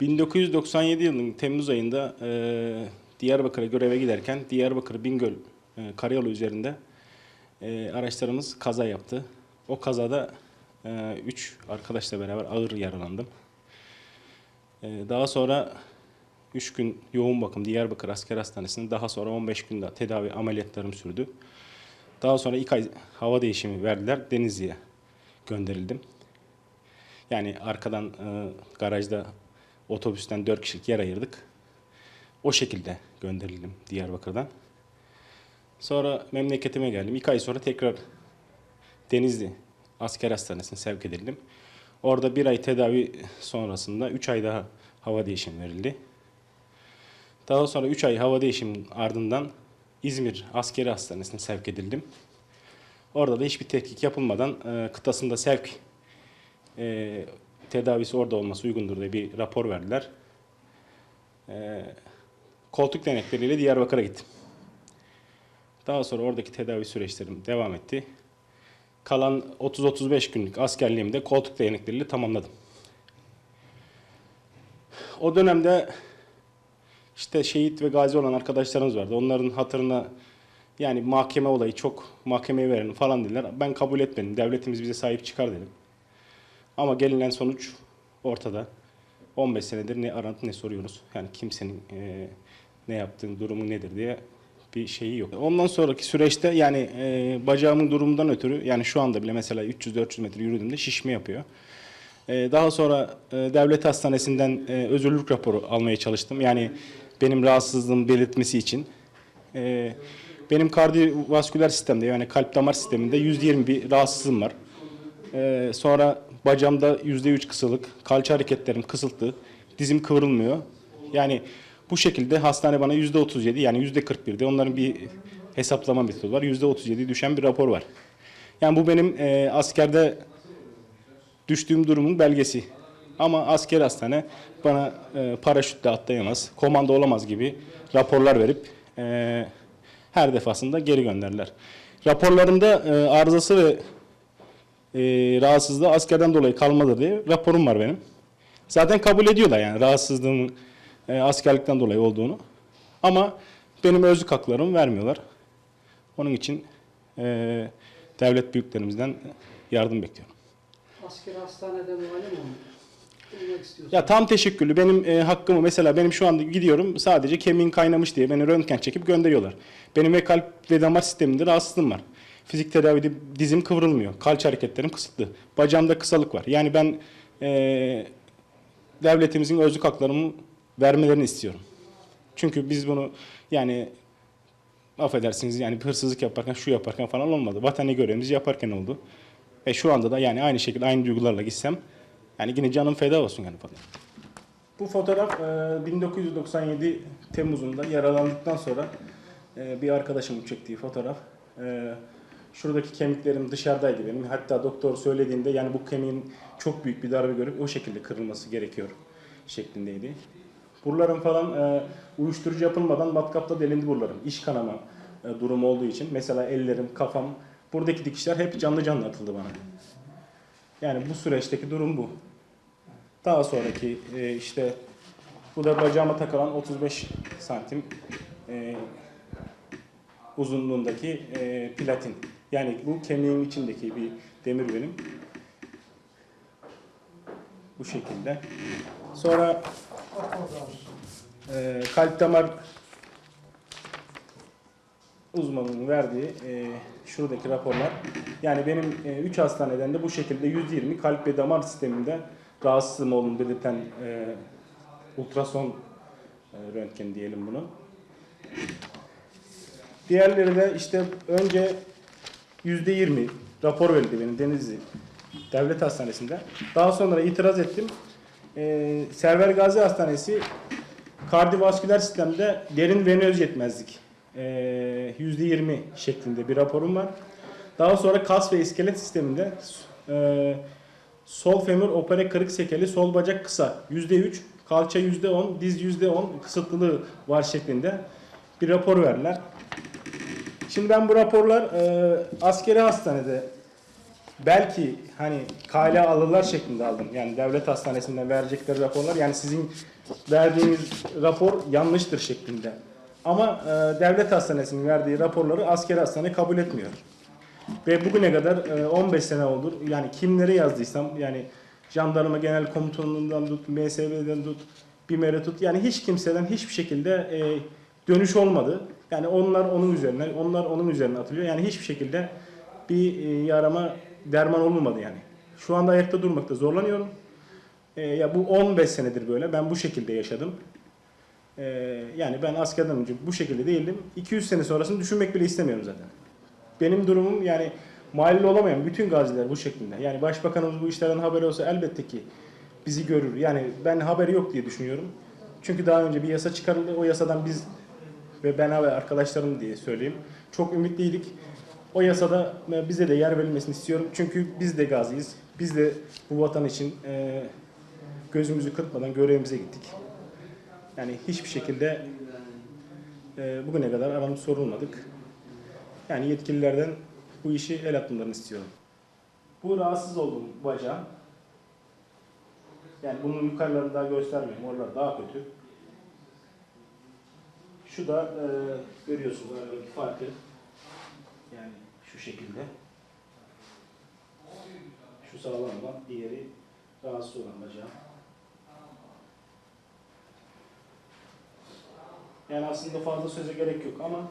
1997 yılının Temmuz ayında e, Diyarbakır'a göreve giderken Diyarbakır Bingöl e, karayolu üzerinde e, araçlarımız kaza yaptı. O kazada 3 arkadaşla beraber ağır yaralandım. E, daha sonra 3 gün yoğun bakım Diyarbakır Asker Hastanesi'nde daha sonra 15 gün daha tedavi ameliyatlarım sürdü. Daha sonra 2 ay hava değişimi verdiler. Denizli'ye gönderildim. Yani arkadan e, garajda otobüsten 4 kişilik yer ayırdık. O şekilde gönderildim Diyarbakır'dan. Sonra memleketime geldim. 2 ay sonra tekrar Denizli Asker Hastanesi'ne sevk edildim. Orada bir ay tedavi sonrasında 3 ay daha hava değişimi verildi. Daha sonra 3 ay hava değişiminin ardından İzmir Askeri Hastanesi'ne sevk edildim. Orada da hiçbir tetkik yapılmadan e, kıtasında sevk e, tedavisi orada olması uygundur diye bir rapor verdiler. E, koltuk denekleriyle Diyarbakır'a gittim. Daha sonra oradaki tedavi süreçlerim devam etti. Kalan 30-35 günlük askerliğimi de koltuk değnekleriyle tamamladım. O dönemde işte şehit ve gazi olan arkadaşlarımız vardı. Onların hatırına yani mahkeme olayı çok mahkemeye verelim falan dediler. Ben kabul etmedim. Devletimiz bize sahip çıkar dedim. Ama gelinen sonuç ortada. 15 senedir ne aranıp ne soruyoruz. Yani kimsenin e, ne yaptığın durumu nedir diye bir şeyi yok. Ondan sonraki süreçte yani e, bacağımın durumundan ötürü yani şu anda bile mesela 300-400 metre yürüdüğümde şişme yapıyor. E, daha sonra e, devlet hastanesinden e, özürlülük raporu almaya çalıştım. Yani benim rahatsızlığımı belirtmesi için. E, benim kardiyovasküler sistemde yani kalp damar sisteminde %20 bir rahatsızlığım var. Ee, sonra yüzde üç kısılık, kalça hareketlerim kısıltı, dizim kıvrılmıyor. Yani bu şekilde hastane bana yüzde otuz yedi yani yüzde kırk birde onların bir hesaplama metodu var. Yüzde otuz yedi düşen bir rapor var. Yani bu benim e, askerde düştüğüm durumun belgesi. Ama asker hastane bana e, paraşütle atlayamaz, komando olamaz gibi raporlar verip e, her defasında geri gönderler. Raporlarımda e, arızası ve e, rahatsızlığı askerden dolayı kalmadı diye raporum var benim. Zaten kabul ediyorlar yani rahatsızlığımın e, askerlikten dolayı olduğunu. Ama benim özlük haklarımı vermiyorlar. Onun için e, devlet büyüklerimizden yardım bekliyorum. Asker hastanede muayene mi. Ya tam teşekküllü. Benim e, hakkımı mesela benim şu anda gidiyorum sadece kemiğin kaynamış diye beni röntgen çekip gönderiyorlar. Benim ve kalp ve damar sisteminde rahatsızlığım var. Fizik tedavide dizim kıvrılmıyor. Kalça hareketlerim kısıtlı. Bacağımda kısalık var. Yani ben e, devletimizin özlük haklarımı vermelerini istiyorum. Çünkü biz bunu yani affedersiniz yani bir hırsızlık yaparken şu yaparken falan olmadı. Vatani görevimizi yaparken oldu. Ve şu anda da yani aynı şekilde aynı duygularla gitsem yani yine canım feda olsun yani falan. Bu fotoğraf e, 1997 Temmuz'unda yaralandıktan sonra e, bir arkadaşımın çektiği fotoğraf. Şuradaki kemiklerim dışarıdaydı benim. Hatta doktor söylediğinde yani bu kemiğin çok büyük bir darbe görüp o şekilde kırılması gerekiyor şeklindeydi. Buralarım falan e, uyuşturucu yapılmadan matkapta delindi buralarım. İş kanama e, durumu olduğu için. Mesela ellerim, kafam, buradaki dikişler hep canlı canlı atıldı bana. Yani bu süreçteki durum bu. Daha sonraki e, işte bu da bacağıma takılan 35 santim e, uzunluğundaki e, platin. Yani bu kemiğin içindeki bir demir benim. Bu şekilde. Sonra e, kalp damar uzmanının verdiği e, şuradaki raporlar. Yani benim 3 hastaneden de bu şekilde 120 kalp ve damar sisteminde rahatsızlığım olduğunu belirten e, ultrason e, röntgen diyelim bunu. Diğerleri de işte önce yüzde yirmi rapor verildi benim Denizli Devlet Hastanesi'nde. Daha sonra itiraz ettim. Ee, Server Gazi Hastanesi kardiyovasküler sistemde derin venöz yetmezlik ee, yüzde yirmi şeklinde bir raporum var. Daha sonra kas ve iskelet sisteminde e, sol femur opere kırık sekeli sol bacak kısa yüzde üç, kalça yüzde on, diz yüzde on kısıtlılığı var şeklinde bir rapor verdiler. Şimdi ben bu raporlar e, askeri hastanede belki hani kale alırlar şeklinde aldım. Yani devlet hastanesinden verecekleri raporlar yani sizin verdiğiniz rapor yanlıştır şeklinde. Ama e, devlet hastanesinin verdiği raporları askeri hastane kabul etmiyor. Ve bugüne kadar e, 15 sene oldu. Yani kimlere yazdıysam yani jandarma genel komutanından tut, MSV'den tut, BİMER'e tut. Yani hiç kimseden hiçbir şekilde e, dönüş olmadı. Yani onlar onun üzerine, onlar onun üzerine atılıyor. Yani hiçbir şekilde bir e, yarama derman olmadı yani. Şu anda ayakta durmakta zorlanıyorum. E, ya bu 15 senedir böyle. Ben bu şekilde yaşadım. E, yani ben askerden önce bu şekilde değildim. 200 sene sonrasını düşünmek bile istemiyorum zaten. Benim durumum yani malil olamayan bütün gaziler bu şekilde. Yani başbakanımız bu işlerden haberi olsa elbette ki bizi görür. Yani ben haberi yok diye düşünüyorum. Çünkü daha önce bir yasa çıkarıldı. O yasadan biz ve ben ve arkadaşlarım diye söyleyeyim. Çok ümitliydik. O yasada bize de yer verilmesini istiyorum. Çünkü biz de gaziyiz. Biz de bu vatan için e, gözümüzü kırpmadan görevimize gittik. Yani hiçbir şekilde e, bugüne kadar aramız sorulmadık. Yani yetkililerden bu işi el atmalarını istiyorum. Bu rahatsız olduğum bacağım. Yani bunun yukarılarını daha göstermiyorum. Oralar daha kötü. Şu da e, görüyorsunuz aradaki farkı. Yani şu şekilde. Şu sağlam olan, diğeri rahatsız olan bacağım. Yani aslında fazla söze gerek yok ama